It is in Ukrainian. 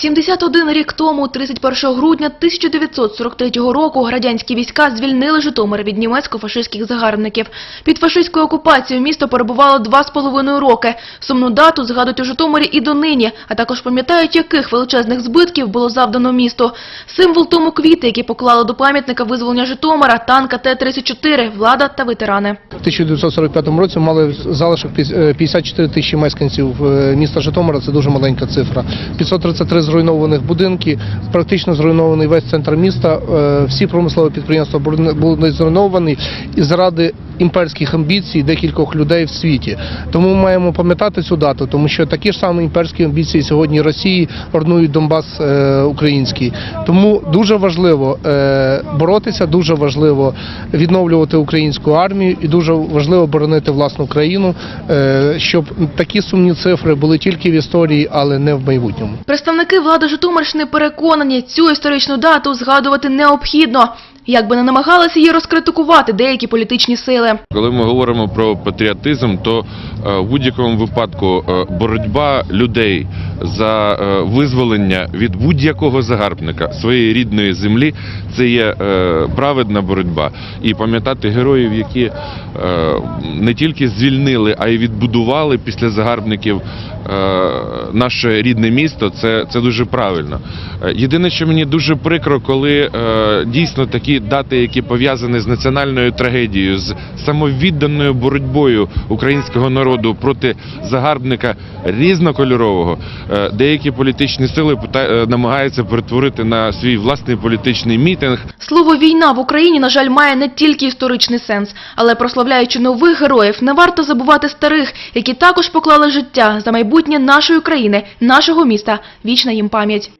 71 рік тому, 31 грудня 1943 року, радянські війська звільнили Житомир від німецько-фашистських загарбників. Під фашистською окупацією місто перебувало два з половиною роки. Сумну дату згадують у Житомирі і донині, а також пам'ятають, яких величезних збитків було завдано місту. Символ тому квіти, які поклали до пам'ятника визволення Житомира, танка Т-34, влада та ветерани. У 1945 році мали залишок піс- е, 54 тисячі мешканців е, міста Житомира. Це дуже маленька цифра. 533 зруйнованих будинки, практично зруйнований весь центр міста. е, Всі промислові підприємства були були зруйновані і заради імперських амбіцій декількох людей в світі. Тому ми маємо пам'ятати цю дату, тому що такі ж самі імперські амбіції сьогодні Росії орнують Донбас е, український. Тому дуже важливо е, боротися, дуже важливо відновлювати українську армію і дуже важливо боронити власну країну, е, щоб такі сумні цифри були тільки в історії, але не в майбутньому. Представники влади Житомирщини переконані, цю історичну дату згадувати необхідно. Як би не намагалися її розкритикувати деякі політичні сили. Коли ми говоримо про патріотизм, то е, в будь-якому випадку е, боротьба людей за е, визволення від будь-якого загарбника своєї рідної землі це є праведна боротьба. І пам'ятати героїв, які не тільки звільнили, а й відбудували після загарбників наше рідне місто, це, це дуже правильно. Е, Єдине, що мені дуже прикро, коли е, дійсно такі дати, які пов'язані з національною трагедією, з самовідданою боротьбою українського народу проти загарбника різнокольорового, е, деякі політичні сили е, намагаються перетворити на свій власний політичний мітинг. Слово війна в Україні, на жаль, має не тільки історичний сенс, але прославляючи нових героїв, не варто забувати старих, які також поклали життя за майбутнє нашої країни, нашого міста. Вічна їм пам'ять.